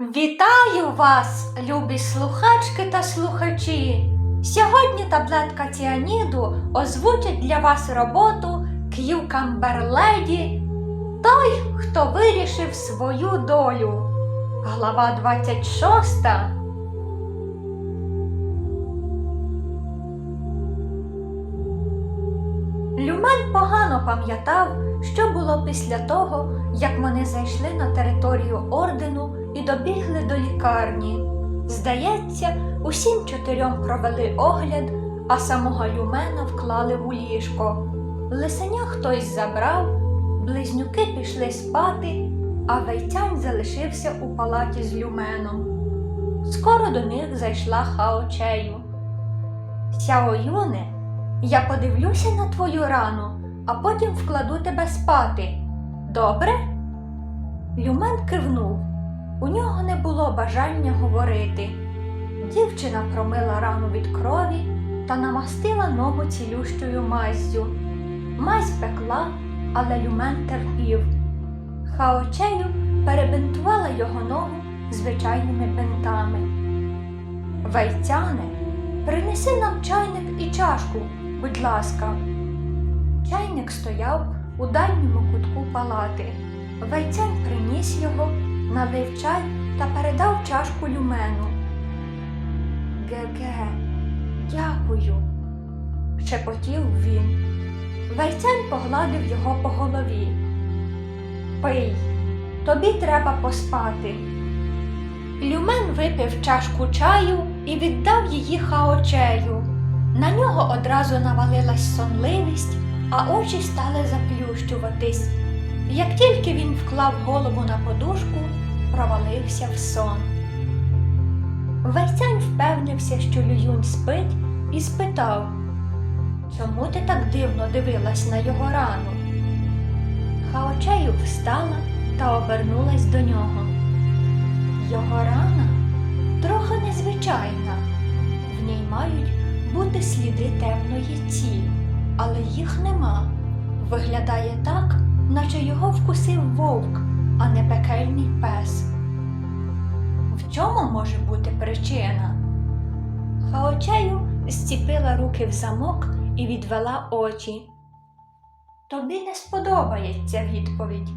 Вітаю вас, любі слухачки та слухачі! Сьогодні таблетка ціаніду озвучить для вас роботу К'юкамбер Леді Той, хто вирішив свою долю. Глава 26. Люмен погано пам'ятав, що було після того, як вони зайшли на територію ордену і добігли до лікарні. Здається, усім чотирьом провели огляд, а самого Люмена вклали в ліжко. Лисеня хтось забрав, близнюки пішли спати, а вейцянь залишився у палаті з Люменом. Скоро до них зайшла Хаочею. Сяо Юне, я подивлюся на твою рану, а потім вкладу тебе спати. Добре? Люмен кивнув. У нього не було бажання говорити. Дівчина промила рану від крові та намастила ногу цілющою маззю. Мазь пекла, але люмен терпів. Хаочею перебинтувала його ногу звичайними бинтами. Вайцяне, принеси нам чайник і чашку, будь ласка. Чайник стояв у дальньому кутку палати. Вайцянь приніс його, налив чай та передав чашку люмену. Ге-ге, дякую, шепотів він. Вайцянь погладив його по голові. Пий, тобі треба поспати. Люмен випив чашку чаю і віддав її хаочею. На нього одразу навалилась сонливість, а очі стали заплющуватись. Як тільки він вклав голову на подушку, провалився в сон. Вайцянь впевнився, що Лююнь спить, і спитав, чому ти так дивно дивилась на його рану? Хаочею встала та обернулась до нього. Його рана трохи незвичайна. В ній мають бути сліди темної ці, але їх нема. Виглядає так, наче його вкусив вовк, а не пекельний пес. В чому може бути причина? Хаочею зціпила руки в замок і відвела очі. Тобі не сподобається відповідь.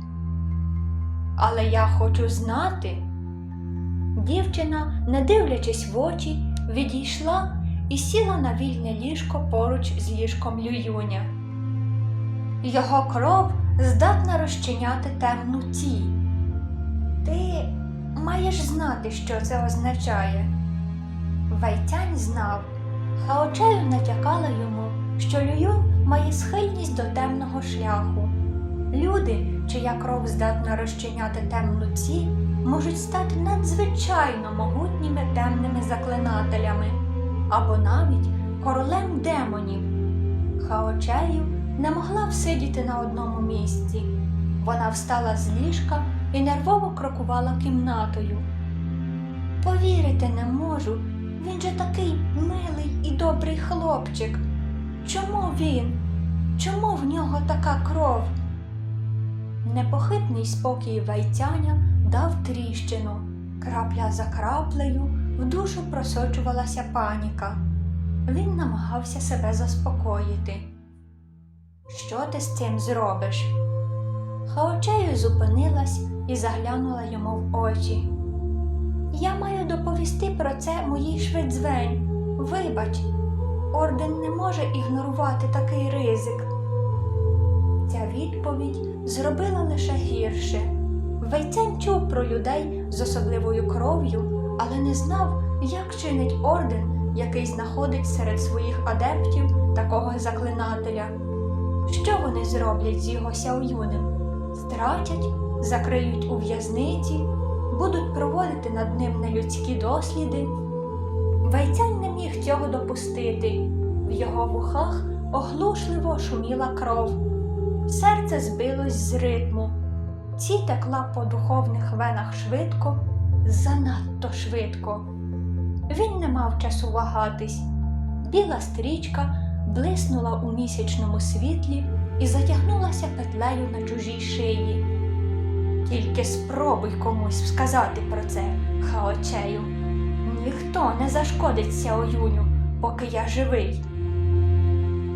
Але я хочу знати. Дівчина, не дивлячись в очі, відійшла і сіла на вільне ліжко поруч з ліжком Лююня. Його кров здатна розчиняти темну ті. Ти маєш знати, що це означає. Вайцянь знав, Хаочею натякала йому, що Лююнь має схильність до темного шляху. Люди, чия кров здатна розчиняти темну ці, можуть стати надзвичайно могутніми темними заклинателями або навіть королем демонів. Хаочею не могла всидіти на одному місці. Вона встала з ліжка і нервово крокувала кімнатою. Повірити не можу, він же такий милий і добрий хлопчик. Чому він? Чому в нього така кров? Непохитний спокій вайцяня дав тріщину. Крапля за краплею в душу просочувалася паніка. Він намагався себе заспокоїти. Що ти з цим зробиш? Хаочею зупинилась і заглянула йому в очі. Я маю доповісти про це моїй швидзвень. Вибач, орден не може ігнорувати такий ризик. Ця відповідь зробила лише гірше. Вейцен чув про людей з особливою кров'ю, але не знав, як чинить орден, який знаходить серед своїх адептів такого заклинателя. Що вони зроблять з його сяоюнем? Стратять, закриють у в'язниці, будуть проводити над ним нелюдські досліди. Вейцянь не міг цього допустити. В його вухах оглушливо шуміла кров. Серце збилось з ритму. Ці текла по духовних венах швидко, занадто швидко. Він не мав часу вагатись. Біла стрічка блиснула у місячному світлі і затягнулася петлею на чужій шиї. Тільки спробуй комусь сказати про це, хаочею. Ніхто не зашкодить Сяоюню, поки я живий.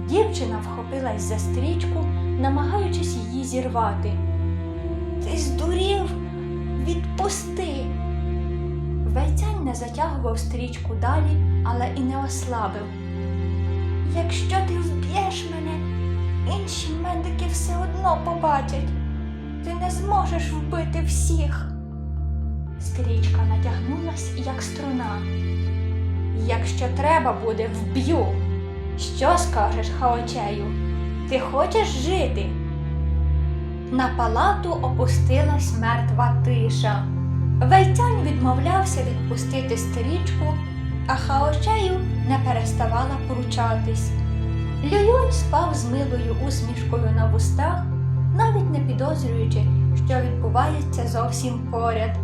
Дівчина вхопилась за стрічку, намагаючись її зірвати. Ти здурів? Відпусти. Вейцянь не затягував стрічку далі, але і не ослабив. Якщо ти вб'єш мене, інші медики все одно побачать. Ти не зможеш вбити всіх. Стрічка натягнулась, як струна. Якщо треба буде, вб'ю. Що скажеш, Хаочею? Ти хочеш жити? На палату опустилась мертва тиша. Вейтянь відмовлявся відпустити стрічку, а Хаочею не переставала поручатись. Лююнь спав з милою усмішкою на вустах, навіть не підозрюючи, що відбувається зовсім поряд.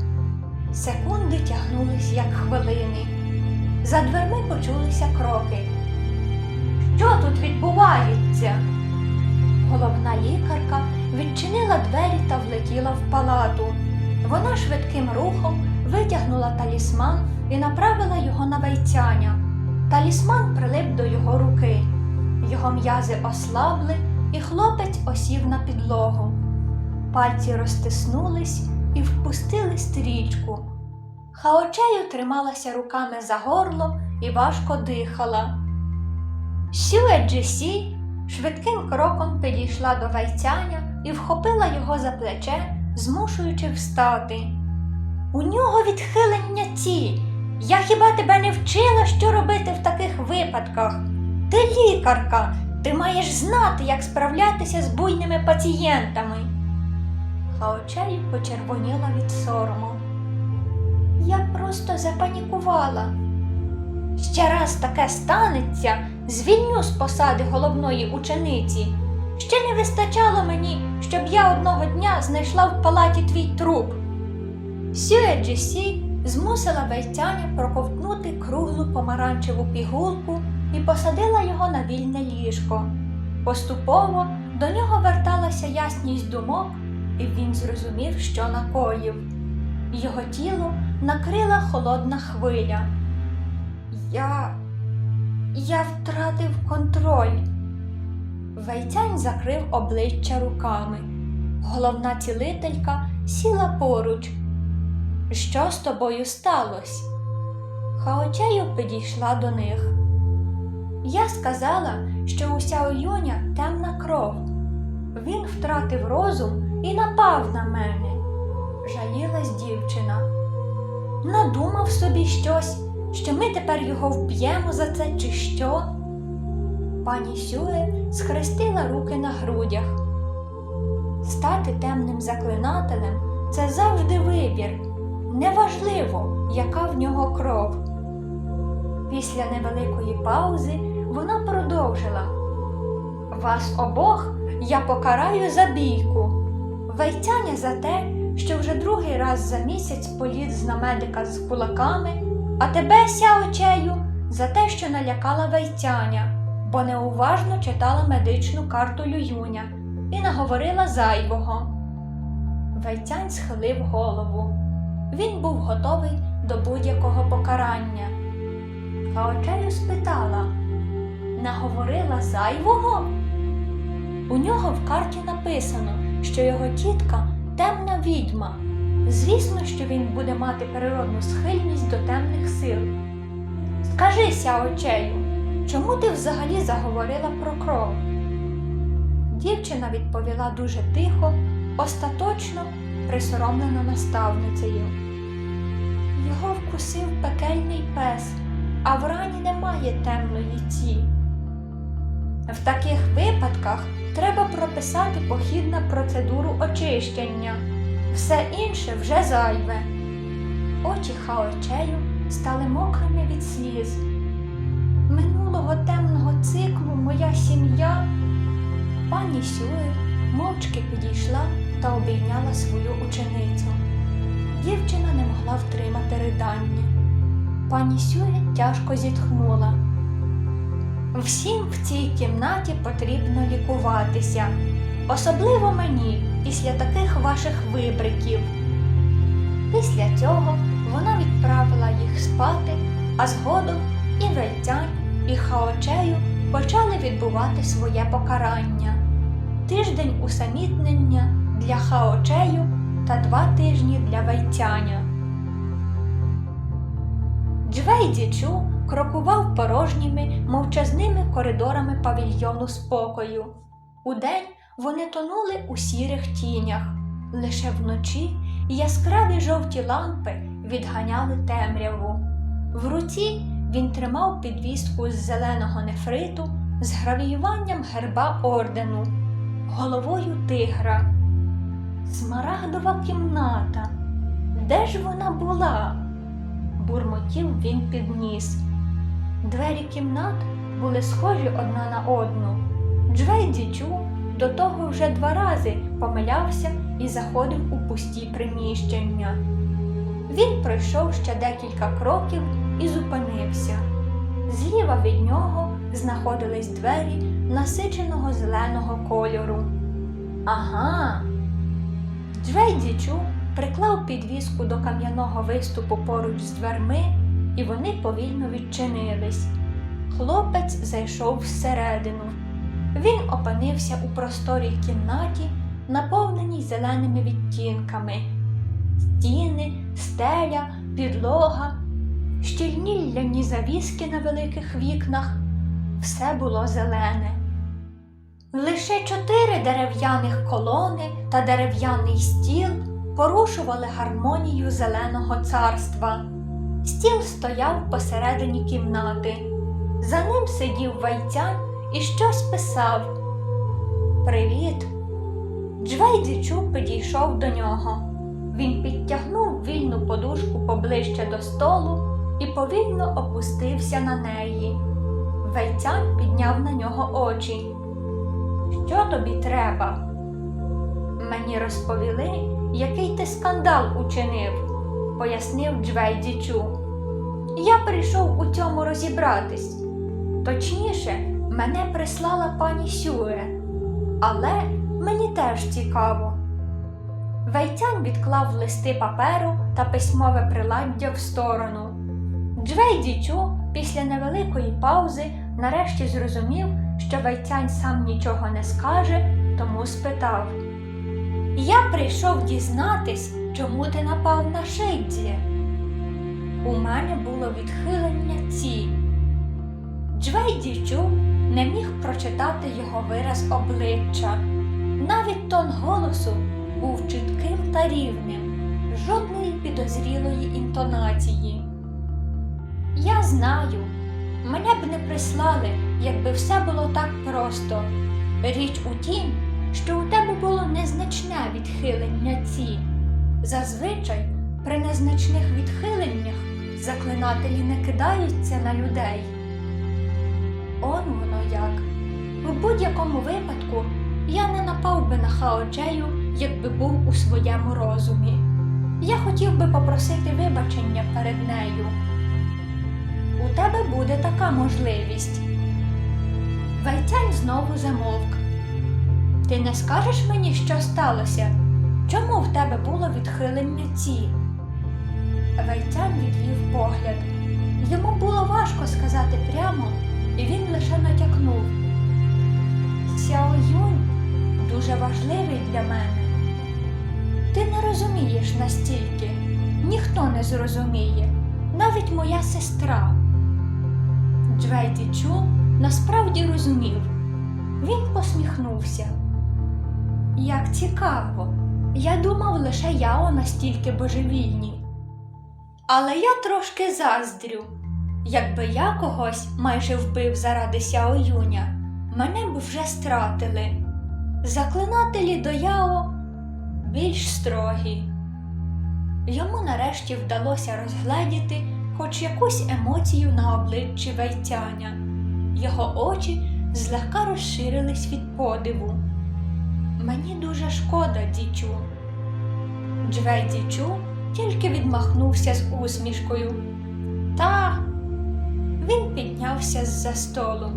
Секунди тягнулись, як хвилини. За дверми почулися кроки. Що тут відбувається? Головна лікарка відчинила двері та влетіла в палату. Вона швидким рухом витягнула талісман і направила його на вейцяня. Талісман прилип до його руки. Його м'язи ослабли, і хлопець осів на підлогу. Пальці розтиснулись і впустили стрічку. Хаочею трималася руками за горло і важко дихала. Сюе Джесі швидким кроком підійшла до вайцяня і вхопила його за плече, змушуючи встати. У нього відхилення ці. Я хіба тебе не вчила, що робити в таких випадках? Ти лікарка, ти маєш знати, як справлятися з буйними пацієнтами. Хаочею почервоніла від сорому. Я просто запанікувала. Ще раз таке станеться, звільню з посади головної учениці. Ще не вистачало мені, щоб я одного дня знайшла в палаті твій труп. Сює Джесі змусила вейцяня проковтнути круглу помаранчеву пігулку і посадила його на вільне ліжко. Поступово до нього верталася ясність думок, і він зрозумів, що накоїв. Його тіло накрила холодна хвиля. Я. Я втратив контроль. Вейцянь закрив обличчя руками. Головна цілителька сіла поруч. Що з тобою сталося? Хаочею підійшла до них. Я сказала, що у Сяоюня темна кров. Він втратив розум і напав на мене. Жалілась дівчина. Надумав собі щось, що ми тепер його вб'ємо за це, чи що? Пані Сюе схрестила руки на грудях. Стати темним заклинателем це завжди вибір. Неважливо, яка в нього кров. Після невеликої паузи вона продовжила. Вас обох я покараю за бійку. Вайцяня за те, що вже другий раз за місяць поліз на медика з кулаками, а тебе, сяочею, за те, що налякала вайцяня, бо неуважно читала медичну карту Лююня і наговорила зайвого. Вайцянь схилив голову. Він був готовий до будь-якого покарання. Хаочею спитала наговорила зайвого? У нього в карті написано, що його тітка темна відьма. Звісно, що він буде мати природну схильність до темних сил. Скажи, Сяочею, чому ти взагалі заговорила про кров? Дівчина відповіла дуже тихо, остаточно присоромлено наставницею. Його вкусив пекельний пес, а в рані немає темної ці. В таких випадках треба прописати похід на процедуру очищення. Все інше вже зайве. Очі хаочею стали мокрими від сліз. Минулого темного циклу моя сім'я. Пані Сює мовчки підійшла та обійняла свою ученицю. Дівчина не могла втримати ридання. Пані Сює тяжко зітхнула. Всім в цій кімнаті потрібно лікуватися, особливо мені. після таких ваших вибриків. Після цього вона відправила їх спати, а згодом і Вельтянь, і Хаочею почали відбувати своє покарання. Тиждень усамітнення для Хаочею та два тижні для Вельтяня. Джвей Дічу крокував порожніми, мовчазними коридорами павільйону спокою. Удень вони тонули у сірих тінях. Лише вночі яскраві жовті лампи відганяли темряву. В руці він тримав підвіску з зеленого нефриту з гравіюванням герба ордену, головою тигра. Смарагдова кімната. Де ж вона була? бурмотів він підніс. Двері кімнат були схожі одна на одну. Джвей Дічу до того вже два рази помилявся і заходив у пусті приміщення. Він пройшов ще декілька кроків і зупинився. Зліва від нього знаходились двері насиченого зеленого кольору. Ага. Джвей Дічу приклав підвіску до кам'яного виступу поруч з дверми, і вони повільно відчинились. Хлопець зайшов всередину. Він опинився у просторій кімнаті, наповненій зеленими відтінками. Стіни, стеля, підлога, щільні ляні завіски на великих вікнах все було зелене. Лише чотири дерев'яних колони та дерев'яний стіл порушували гармонію зеленого царства. Стіл стояв посередині кімнати. За ним сидів вайцян і щось писав. Привіт. Джвей підійшов до нього. Він підтягнув вільну подушку поближче до столу і повільно опустився на неї. Вейцян підняв на нього очі. Що тобі треба? Мені розповіли, який ти скандал учинив, пояснив Джвей Дічу. Я прийшов у цьому розібратись. Точніше, мене прислала пані Сюе, але мені теж цікаво. Вейцян відклав листи паперу та письмове приладдя в сторону. Джвей Дічу після невеликої паузи нарешті зрозумів, що Вейцянь сам нічого не скаже, тому спитав. Я прийшов дізнатись, чому ти напав на Шидзі. У мене було відхилення ці. Джвей Дічу не міг прочитати його вираз обличчя. Навіть тон голосу був чітким та рівним, жодної підозрілої інтонації. Я знаю, мене б не прислали, якби все було так просто. Річ у тім, що у тебе було незначне відхилення ці. Зазвичай при незначних відхиленнях заклинателі не кидаються на людей. Он воно як. У будь-якому випадку я не напав би на хаочею, якби був у своєму розумі. Я хотів би попросити вибачення перед нею. У тебе буде така можливість. Вайтянь знову замовк. Ти не скажеш мені, що сталося? Чому в тебе було відхилення ці? Вайтян відвів погляд. Йому було важко сказати прямо, і він лише натякнув. Сяо Юнь дуже важливий для мене. Ти не розумієш настільки, ніхто не зрозуміє, навіть моя сестра. Джвей Дічу насправді розумів. Він посміхнувся. Як цікаво, я думав, лише Яо настільки божевільні. Але я трошки заздрю. Якби я когось майже вбив заради Сяо Юня, мене б вже стратили. Заклинателі до Яо більш строгі. Йому нарешті вдалося розгледіти хоч якусь емоцію на обличчі Вейтяня. Його очі злегка розширились від подиву. Мені дуже шкода, дічу. Джвей дічу тільки відмахнувся з усмішкою. Та він піднявся з-за столу.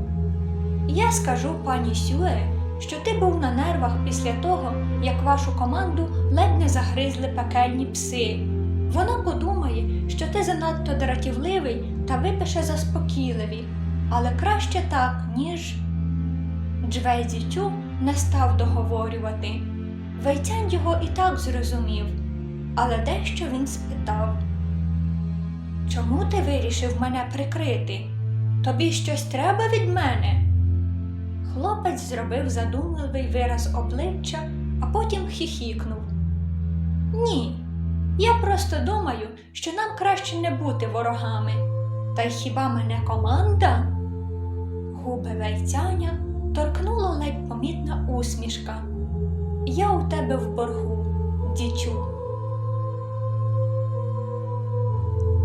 Я скажу пані Сюе, що ти був на нервах після того, як вашу команду ледь не загризли пекельні пси. Вона подумає, що ти занадто дратівливий та випише заспокійливі, але краще так, ніж. Джвейзі Чу не став договорювати. Вейцянь його і так зрозумів, але дещо він спитав. Чому ти вирішив мене прикрити? Тобі щось треба від мене? Хлопець зробив задумливий вираз обличчя, а потім хіхікнув. Ні, я просто думаю, що нам краще не бути ворогами. Та й хіба мене команда? Губи вейцяня торкнула ледь помітна усмішка. Я у тебе в боргу, дічу.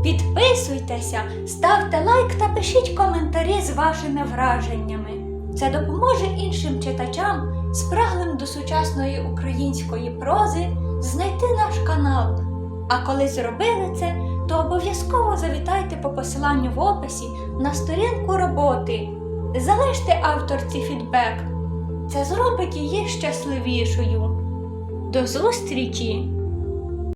Підписуйтеся, ставте лайк та пишіть коментарі з вашими враженнями. Це допоможе іншим читачам, спраглим до сучасної української прози, знайти наш канал. А коли зробили це, то обов'язково завітайте по посиланню в описі на сторінку роботи. Залиште авторці фідбек. Це зробить її щасливішою. До зустрічі!